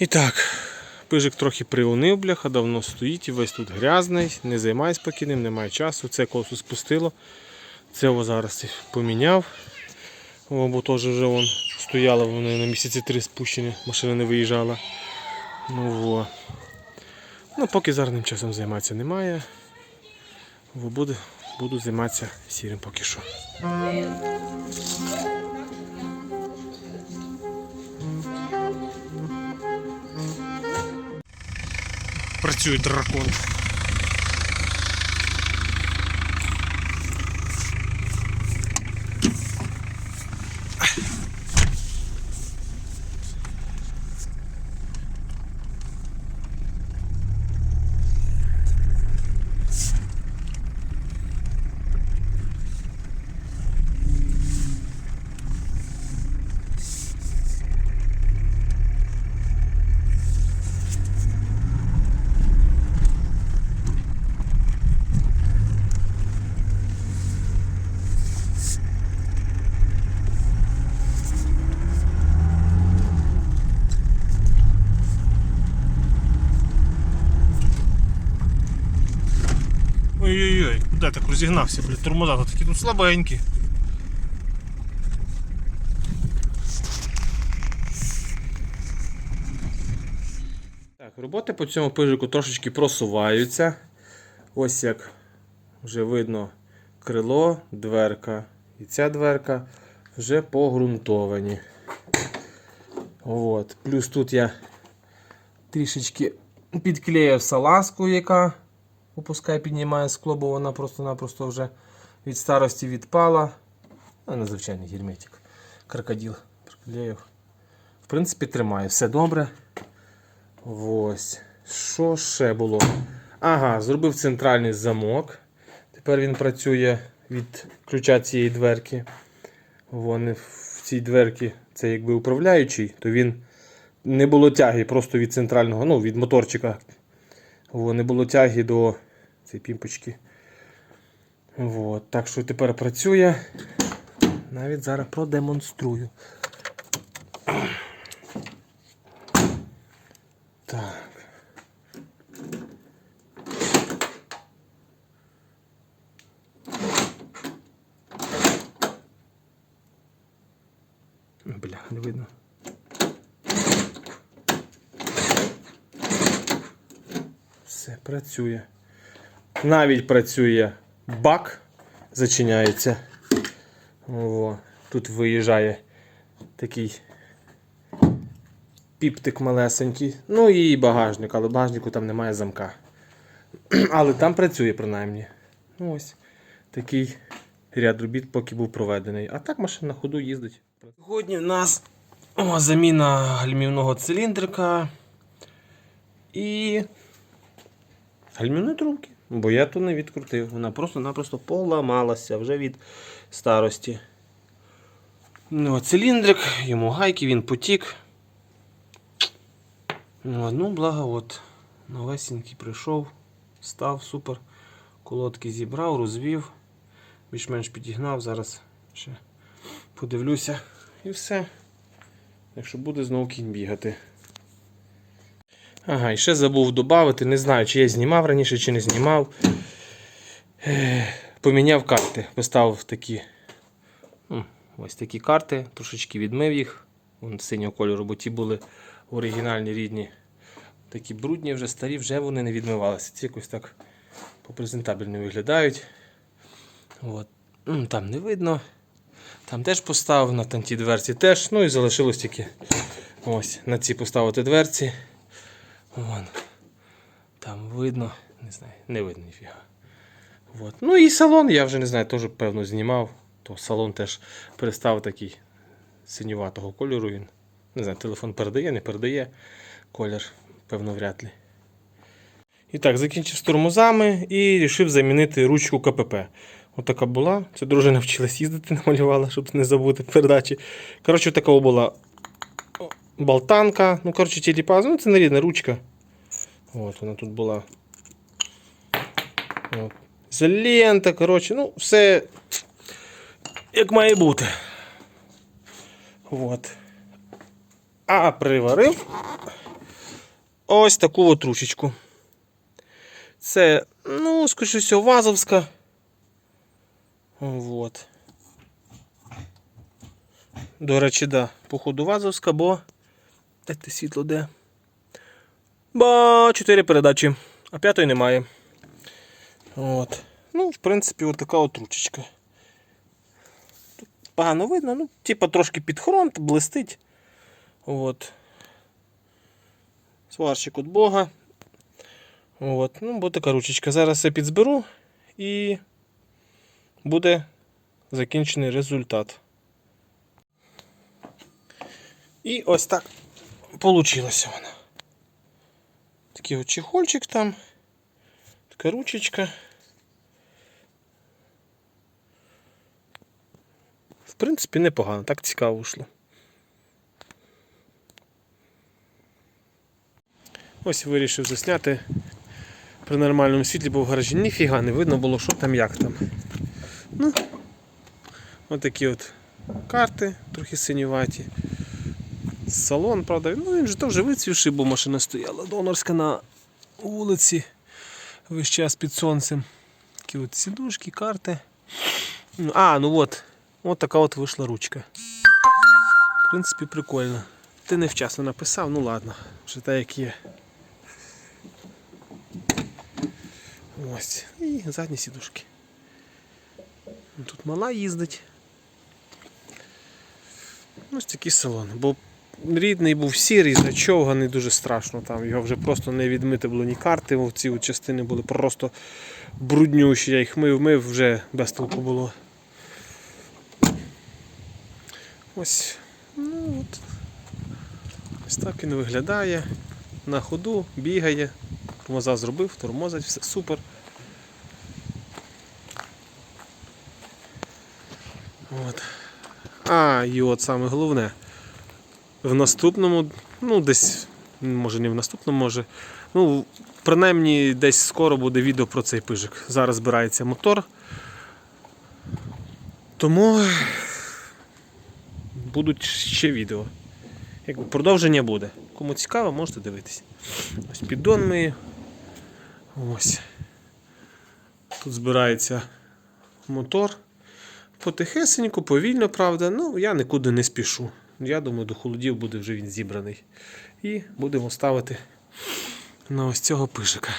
І так, пижик трохи приунив, бляха, давно стоїть і весь тут грязний, не займаюсь поки ним, немає часу. Це колесо спустило. Це його зараз поміняв. Бо теж вже вон стояло, вони на місяці три спущені, машина не виїжджала. Ну во. Ну, поки зараз часом займатися немає. Во, буду, буду займатися сірим поки що. Працює дракон. Куди так розігнався, блядь, тормоза такі тут слабенькі. Так, роботи по цьому пижику трошечки просуваються. Ось як вже видно крило, дверка і ця дверка вже погрунтовані. От. Плюс тут я трішечки підклеїв салазку, яка опускає, піднімає скло, бо вона просто-напросто вже від старості відпала. Ну, незвичайний герметик. Крокодил приклеїв. В принципі, тримає. Все добре. Ось. Що ще було? Ага, зробив центральний замок. Тепер він працює від ключа цієї дверки. Вони в цій дверці, це якби управляючий, то він не було тяги просто від центрального, ну, від моторчика. Не було тяги до цієї пімпочки. От, так що тепер працює. Навіть зараз продемонструю. Так. Бля, не видно. Все працює. Навіть працює бак, зачиняється. О, тут виїжджає такий піптик малесенький. Ну і багажник, але багажнику там немає замка. Але там працює принаймні. Ну, ось такий ряд робіт, поки був проведений. А так машина на ходу їздить. Сьогодні в нас о, заміна гальмівного циліндрика і гальмівної трубки. Бо я то не відкрутив. Вона просто-напросто поламалася вже від старості. Ну, циліндрик, йому гайки, він потік. Ну, ну благо, от, новесенький прийшов, став, супер. Колодки зібрав, розвів, більш-менш підігнав, зараз ще подивлюся і все. Якщо буде знову кінь бігати. Ага, і ще забув додати, не знаю, чи я знімав раніше, чи не знімав. Поміняв карти. Поставив такі ось такі карти, трошечки відмив їх. Вон синього кольору, бо ті були оригінальні рідні. Такі брудні, вже старі, вже вони не відмивалися. Ці якось так попрезентабельно виглядають. От. Там не видно. Там теж поставив, на там ті дверці теж. Ну і залишилось тільки ось на ці поставити дверці. Вон. Там видно, не знаю, не видно ніфіга. От. Ну і салон, я вже не знаю, теж певно знімав. То салон теж перестав такий синюватого кольору. Він. Не знаю, телефон передає, не передає колір, певно, вряд ли. І так, закінчив з тормозами і вирішив замінити ручку КПП. Отака була. Це дружина вчилась їздити, намалювала, щоб не забути передачі. Коротше, така була болтанка. Ну, коротше, тіліпаз, ну це не ручка. От вона тут була. От. Ізолента, коротше, ну, все як має бути. От. А приварив ось таку от ручечку. Це, ну, скоріше всього, вазовська. Вот. До речі, да, походу вазовська, бо. Дайте світло де. Ба, 4 передачі, а п'ятої немає. От. Ну, в принципі, от така от ручечка. Тут погано видно, ну, типа трошки під хронт, блистить. От. Сварщик від Бога. От. Ну, буде така ручечка. Зараз все підзберу і буде закінчений результат. І ось так получилося вона. Такий от чехольчик там, така ручечка. В принципі, непогано, так цікаво вийшло. Ось вирішив засняти при нормальному світлі, бо в гаражі ніфіга не видно було, що там, як там. Ну, отакі от карти, трохи синюваті. Салон, правда, ну він же теж вицвівший, бо машина стояла донорська на вулиці весь час під сонцем. Такі от сідушки, карти. А, ну от, от така от вийшла ручка. В принципі, прикольно. Ти невчасно написав, ну ладно, вже так як є. Ось. І задні сідушки. Тут мала їздить. Ось такий салон. Бо рідний був сірий, зачовганий, дуже страшно там. Його вже просто не відмити було ні карти. Ці частини були просто бруднющі. Я їх мив, мив, вже без толку було. Ось. Ну, от. Ось так він виглядає. На ходу, бігає. Тормоза зробив, тормозить, все супер. От. А, і от саме головне. В наступному, ну десь, може не в наступному, може. Ну, принаймні десь скоро буде відео про цей пижик. Зараз збирається мотор. Тому будуть ще відео. Якби продовження буде. Кому цікаво, можете дивитися. Ось піддон ми. Ось. Тут збирається мотор. Потихесеньку, повільно, правда. Ну, я нікуди не спішу. Я думаю, до холодів буде вже він зібраний. І будемо ставити на ось цього пижика.